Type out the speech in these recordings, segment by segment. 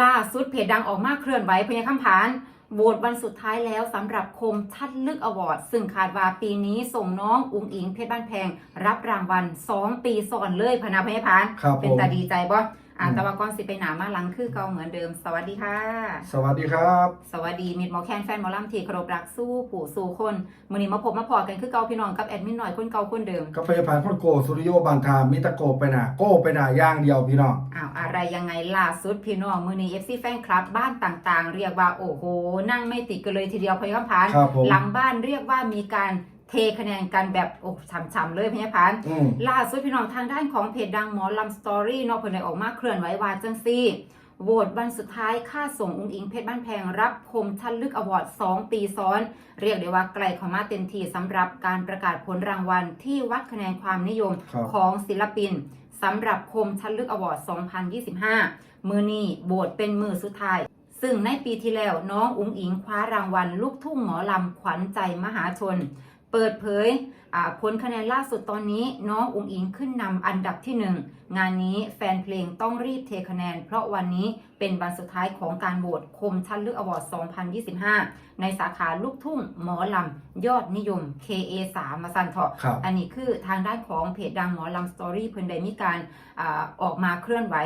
ล่าสุดเพจดังออกมาเคลื่อนไหวพญาคำผานโหวตวันสุดท้ายแล้วสำหรับคมชัดลึกอวอร์ด ซึ่งคาดว่าปีนี้ส่งน้องอุงอิงเพชรบ้านแพง รับรางวัล 2 ปีซ้อนเลยพะนาพญาพานครับเป็นผมตาดีใจบ่ อ่าอืมแต่ว่าก่อนสิไปหนามาหลังคือเก่าเหมือนเดิม สวัสดีค่ะ สวัสดีครับ สวัสดีมิดหมอแคนแฟนหมอลำที่เคารพรักสู้ผู้สู้คนมื้อนี้มาพบมาพอกันคือเก่าพี่น้องกับแอดมินหน่อยคนเก่าคนเดิมกาแฟผ่านพ่นโกสุริโยบานทามิตะโกไปหนาโก้ไปหนาย่างเดียวพี่น้องอ้าวอะไรยังไงล่าสุดพี่น้องมือนี้ FC แฟนคลับบ้านต่างๆ เรียกว่าโอ้โห นั่งไม่ติดกันเลยทีเดียวพยาพานครับผมหลังบ้านเรียกว่ามีการ เทคะแนนกันแบบโอ้ฉ่ำๆเลยพยาพานอืม ล่าสุดพี่น้องทางด้านของเพจดังหมอลำสตอรี่เนอกเพิ่นได้ออกมาเคลื่อนไหวว่าจังซี่โหวตวันสุดท้ายค่าส่งอุ้งอิงเพชรบ้านแพงรับคมชันลึกอวอร์ด 2 ปีซ้อน เรียกได้ว่าไกลเข้ามาเต็มทีสำหรับการประกาศผลรางวัลที่วัดคะแนนความนิยมครับ ของศิลปินสำหรับคมชันลึกอวอร์ด 2025 มือนี้โบทเป็นมือสุดท้าย ซึ่งในปีที่แล้วน้องอุ๋งอิงคว้ารางวัลลูกทุ่งหมอลำขวัญใจมหาชน เปิดเผยอ่าผลคะแนนล่าสุดตอนนี้น้องอุ๋งอิงขึ้นนำอันดับที่หนึ่งงานนี้แฟนเพลงต้องรีบเทคะแนน เพราะวันนี้เป็นวันสุดท้ายของการโหวตคมชันลึกอวอร์ด 2025 ในสาขาลูกทุ่งหมอลำ ยอดนิยม KA3 มาสันเถาะครับอันนี้คือทางด้านของเพจดังหมอลำสตอรี่เพิ่นได้มีการอาออกมาเคลื่อนไหว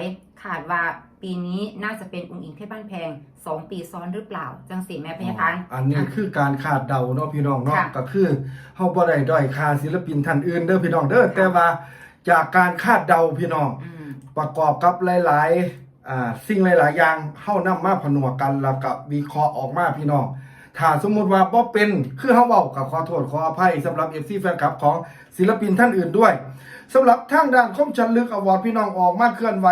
ขาดว่า ปีนี้น่าจะเป็นองค์อิงเพชรบ้านแพง2ปีซ้อนหรือเปล่า จังสีแม่พญาพันธ์ อันนี้คือการขาดเดาเนาะพี่น้องเนาะค่ะ ก็คือเฮาบ่ได้ด้อยค่าศิลปินท่านอื่นเด้อพี่น้องเด้อแต่ว่าจากการคาดเดาพี่น้อง อืม ประกอบกับหลายๆอ่าสิ่งหลาย ๆ อย่างเฮานำมาผนวกกันแล้วก็วิเคราะห์ออกมาพี่น้อง ถ้าสมมุติว่าบ่เป็นคือเฮาเว้าก็ขอโทษขออภัยสำหรับ FC แฟนคลับของศิลปินท่านอื่นด้วยสำหรับทางด้านคมชันลึกอวอร์ดพี่น้องออกมาเคลื่อนไหว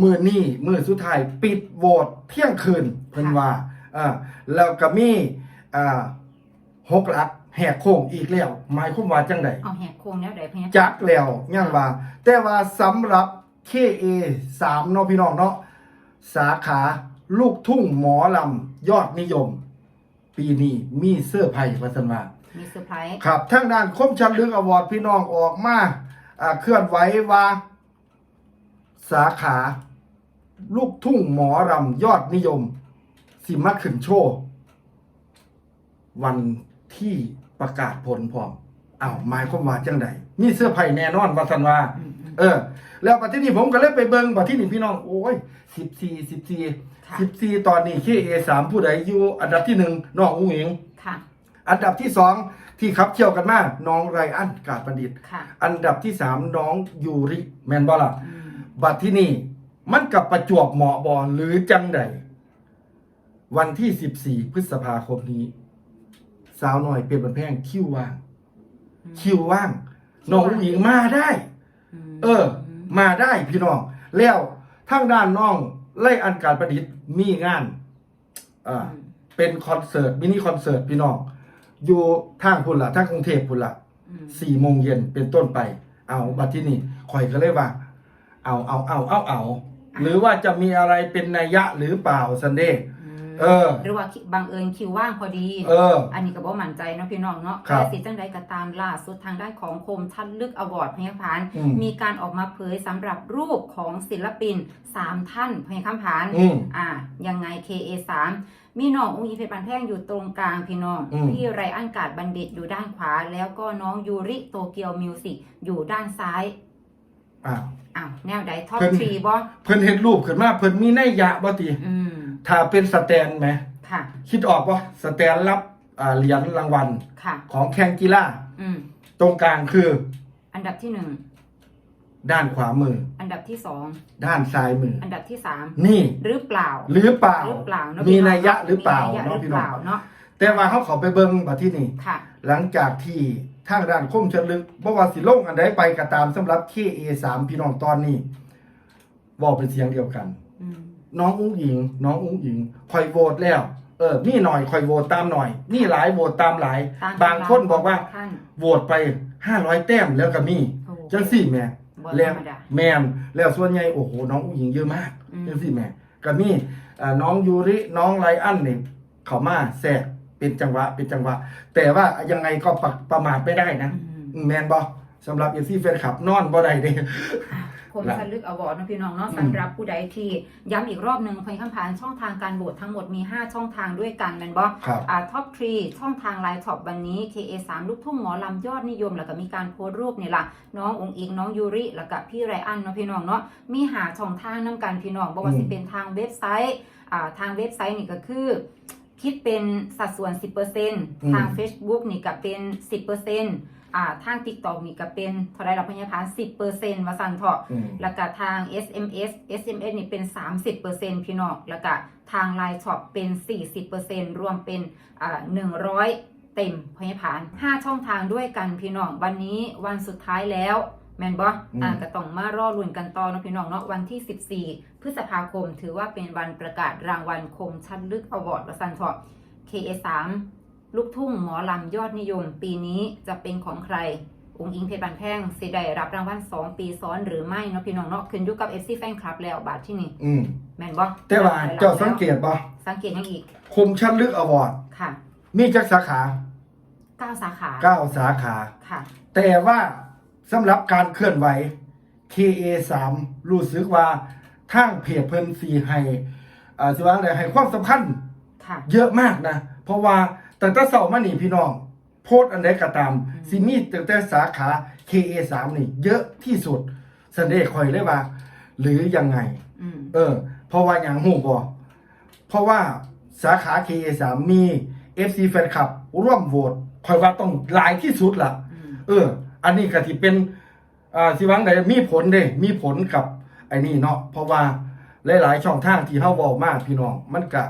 มือนี้มือสุดท้ายปิดโหวตเที่ยงคืนเพิ่นว่าอ่าแล้วก็มีอ่าหกหลักแหกโค้งอีกแล้วหมายความว่าจังไดเอาแหกโค้งแล้วได้พญาจักแล้วยังว่า แต่ว่าสำหรับ KA 3เนาะพี่น้องเนาะสาขาลูกทุ่งหมอลำยอดนิยม ปีนี้มีเสื้อร์ไผ่พัฒนามีเซอร์ไพรส์ครับทางด้านคมชันลึกอวอร์ดพี่น้องออกมาอ่าเคลื่อนไหวว่า สาขา ลูกทุ่งหมอลำยอดนิยม สิมาขึ้นโชว์วันที่ประกาศผลพร้อมอ้าวหมายความว่าจังใดมีเสื้อร์ไผ่แน่นอนว่าสันว่าอืมอืมเออ แล้วปัจจุบันผมก็เลยไปเบิ่งปัจจุบันพี่น้องโอ้ยสิบสี่สิบสี่ค่ะสิบสี่ตอนนี้คีเอสามผู้ใดอยู่อันดับที่หนึ่งน้องอุ้งอิงค่ะอันดับที่สองที่ขับเที่ยวกันมาน้องไรอันกาดประดิษฐ์ค่ะอันดับที่สามน้องยูริแมนบอล่ะอืม บัดที่นี่มันกับประจวบเหมาะบอหรือจังใดวันที่สิบสี่พฤษภาคมนี้ สาวหน่อยเป็นบันแพงคิวว่าง คิวว่างน้องอุ้งอิงมาได้มเออ มาได้พี่น้อง แล้วทางด้านน้องไล่อันการประดิษฐ์มีงานอ่าอืมเป็นคอนเสิร์ตมินิคอนเสิร์ตพี่น้องอยู่ทางพุ่นละทางกรุงเทพพุ่นละอืมสี่โมงเย็นเป็นต้นไป เอาบัดที่นี่ข่อยก็เลยว่า เอาเอาเอาเอาเอาหรือว่าจะมีอะไรเป็นนัยยะหรือเปล่าซันเดย์มเออ หรือว่าบังเอิญคิวว่างพอดีเอออันนี้ก็บ่มั่นใจเนาะพี่น้องเนาะครับแต่สิจังใดก็ตามล่าสุดทางด้านของคมชัดลึกอวอร์ดพยาพานอืมมีการออกมาเผยสำหรับรูปของศิลปิน3ท่านพยาคำผานอืมอ่า ยังไง KA3 มีน้องอุ้งอิงเพชรปันแท่งอยู่ตรงกลางพี่น้องอืมพี่ไรอันกาดบัณฑิตอยู่ด้านขวา แล้วก็น้องยูริโตเกียวมิวสิกอยู่ด้านซ้าย อ้าวอ้าวแนวใดท็อปเพิ่นทรีบ่เพิ่นเห็นรูปขึ้นมาเพิ่นมีนัยยะบ่ติอืมถ้าเป็นสแตนไหมค่ะ คิดออกป่ะสแตนรับอ่าเหรียญรางวัลค่ะ ของแข่งกีฬาอืมตรงกลางคือ อันดับที่หนึ่ง ด้านขวามือ อันดับที่สองด้านซ้ายมือ อันดับที่สามนี่หรือเปล่าหรือเปล่าหรือเปล่าเนอะมีพี่น้องนัยยะหรือเปล่ามีนัยยะหเนาะรือพี่เปน้องล่าเนาะแต่ว่าเขาเขาไปเบิ่งมาที่นี่ ค่ะ หลังจากที่ทางด้านคมเชิญลึกบ่ว่าสิลงอันใดไปก็ตามสำหรับ KA3 พี่น้องตอนนี้เว้าเป็นเสียงเดียวกัน อืมน้องอุ้งอิง น้องอุ้งอิงคอยโหวตแล้ว เออมีหน่อยคอยโหวตตามหน่อยมีหลายโหวตตามหลายตามบางคนบอกว่า ท่านโหวตไป 500 แต้มแล้วก็มีโอ้จังสี่แหม่ บ่ธแล้รวรมดา แมนแล้วส่วนใหญ่โอ้โหน้องอุ้งอิงเยอะมากอืมจังสี่แหม่ก็มีอ่าน้องยูริน้องไลอันนี่เขามาแทรกเป็นจังหวะเป็นจังหวะ แต่ว่ายังไงก็ประประมาทไม่ได้นะ อืมแมนบอสำหรับเอซี่แฟนคลับนอนบ่ได้เด้ คมและชันลึกอวอร์ดนะพี่น้องเนาะอืมสำหรับผู้ใดที่ย้ำอีกรอบหนึ่งพอยคำผ่านช่องทางการโหวตทั้งหมดมี 5 ช่องทางด้วยกันแมนบอครับ อ่าท็อปทรีช่องทางไลน์ท็อปวันนี้ KA3 ลูกทุ่งหมอลำยอดนิยม แล้วก็มีการโพสต์รูปนี่ล่ะน้ององค์อิงน้องยูริ แล้วก็พี่ไรอันเนาะพี่น้องเนาะมีหาช่องทางน้กันพี่น้องบอกว่าอืม สิเป็นทางเว็บไซต์อ่าทางเว็บไซต์นี่ก็คือ คิดเป็นสัดส่วน 10%ทาง Facebook นี่ก็เป็น 10% อ่าทาง TikTok นี่ก็เป็นเท่าไรเราพยาพาน10%มาสั่นเถาะอืม แล้วก็ทาง SMS SMS นี่เป็น 30%พี่น้องแล้วก็ทาง Line Shop เป็น 40%รวมเป็นอ่า100 เต็มพยาผาน5ช่องทางด้วยกันพี่น้องวันนี้วันสุดท้ายแล้ว แมนบออืม อ่าก็ต้องมารอลุ้นกันต่อเนาะพี่น้องเนาะวันที่ 14 พฤษภาคมถือว่าเป็นวันประกาศรางวัลคมชัดลึกอวอร์ดวสันเถาะ KA3 ลูกทุ่งหมอลำยอดนิยม ปีนี้จะเป็นของใคร องค์อิงเพชรบันแพงสิได้รับรางวัล2ปีซ้อนหรือไม่เนาะพี่น้องเนาะขึ้นอยู่กับ FC Fan Club แล้วบาทที่นี่อืมแม่นบ่แต่ว่าเจ้าสังเกตป่ะสังเกตยังอีก คมชันลึกอวอร์ดค่ะ มีจักสาขา9สาขา9สาขาค่ะ แต่ว่าสำหรับการเคลื่อนไหว KA3 รู้สึกว่าทางเพจเพิ่นสีให้อ่าสิว่าอะไรให้ความสำคัญ ค่ะ เยอะมากนะ เพราะว่า ตั้งแต่เสาร์มานี่พี่น้อง โพสต์อันใดก็ตามอืมสิมีตั้งแต่สาขา KA3 นี่ เยอะที่สุดสันเดย์คอยเลยว่า หรือยังไง อืมเออ เพราะว่าอย่างหูบอเพราะว่าสาขา KA3 มี FC แฟนคลับ ร่วมโหวตคอยว่าต้องหลายที่สุดล่ะ อืมเออ อันนี้ก็ที่เป็นอ่าสิวังใดมีผลเด้ มีผลกับไอ้นี่เนาะ เพราะว่าหลายๆช่องทางที่เฮาเว้ามาพี่น้อง มันก็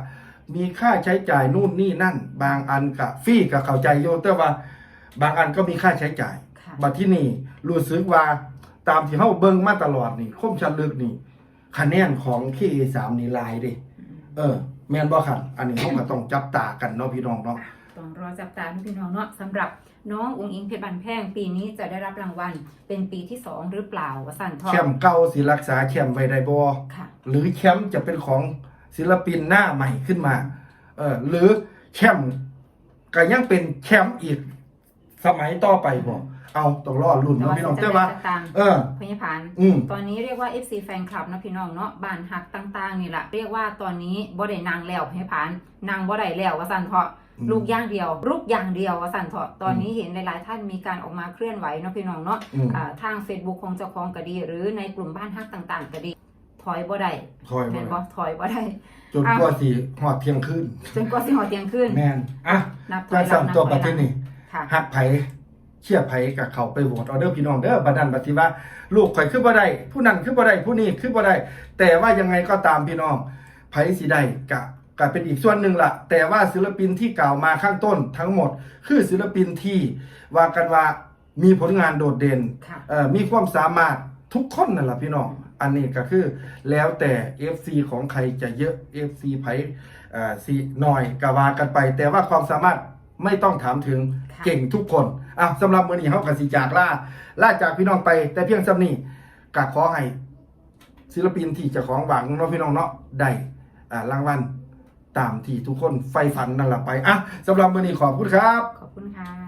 มีค่าใช้จ่ายนู่นนี่นั่น บางอันก็ฟรีก็เข้าใจอยู่แต่ว่า บางอันก็มีค่าใช้จ่ายค่ะบัดที่นี่รู้สึกว่าตามที่เฮาเบิ่งมาตลอดนี่คมชันลึกนี่คะแนนของ KA3 นี่หลายเด้เออ แม่นบ่ครับอันนี้เฮาก็ต้องจับตากันเนาะพี่น้องเนาะต้องรอจับตานะพี่น้องเนาะสำหรับน้ององค์อิงเพชรบันแพงปีนี้จะได้รับรางวัลเป็นปีที่2หรือเปล่าวสันทอแชมป์เก่าสิรักษาแชมป์ไว้ได้บ่ค่ะหรือแชมป์จะเป็นของ ศิลปินหน้าใหม่ขึ้นมา เออหรือแชมป์ก็ยังเป็นแชมป์อีก สมัยต่อไปบ่เอาต้องรอรุ่นแต่เนาะว่าพี่น้องจะแต่ได้ว่าจะตามเออพยาพานอืมตอนนี้เรียกว่า FC แฟนคลับนะพี่น้องเนาะบ้านหักต่าง ๆ นี่แหละเรียกว่าตอนนี้บ่ได้นางแล้วพยาพานนางบ่ได้แล้วว่าสันเถาะอืมลูกอย่างเดียวลูกอย่างเดียวว่าสันเถาะตอนนี้เห็นหลายๆท่านมีการออกมาเคลื่อนไหวเนาะพี่น้องเนาะอืมอ่าทาง Facebook ของเจ้าของก็ดี หรือในกลุ่มบ้านฮักต่าง ๆก็ดี ถอยบ่ได้คอยแม่บ่นบ่ถอยบ่ได้ จนกว่าสิฮอดเที่ยงคืนจนกว่าสิหอเตียงขึ้นแม่นอะนับถกาอรยหลัสั่งงนับตัวถปอระยหเทลัศงนี่ ค่ะ หักไผเชื่อไผกับเขาไปโหวตเอาเด้อพี่น้องเด้อบัดนั้นบัดที่ว่า ลูกข่อยคือบ่ได้ผู้นั้นคือบ่ได้ผู้นี้คือบ่ได้แต่ว่ายังไงก็ตามพี่น้องไผสิได้กะก็เป็นอีกส่วนหนึ่งละแต่ว่าศิลปินที่กล่าวมาข้างต้นทั้งหมด คือศิลปินที่ว่ากันว่ามีผลงานโดดเด่นค่ะ เอ่อมีความสามารถทุกคนนั่นแหละพี่น้อง อันนี้ก็คือแล้วแต่ FC ของใครจะเยอะ FC ไผเอ่อสีหน่อยกว่ากันไป แต่ว่าความสามารถไม่ต้องถามถึงค่ะเก่งทุกคนอะสำหรับมื้อนี้เฮาก็สิจากล่าล่าจากพี่น้องไป แต่เพียงสำนี้ก็ขอให้ศิลปินที่เจ้าของหวังเนาะพี่น้องเนาะได้อ่ารางวัลตามที่ทุกคนใฝ่ฝันนั่นแหละไปอะสำหรับมื้อนี้ขอบคุณครับ ขอบคุณค่ะ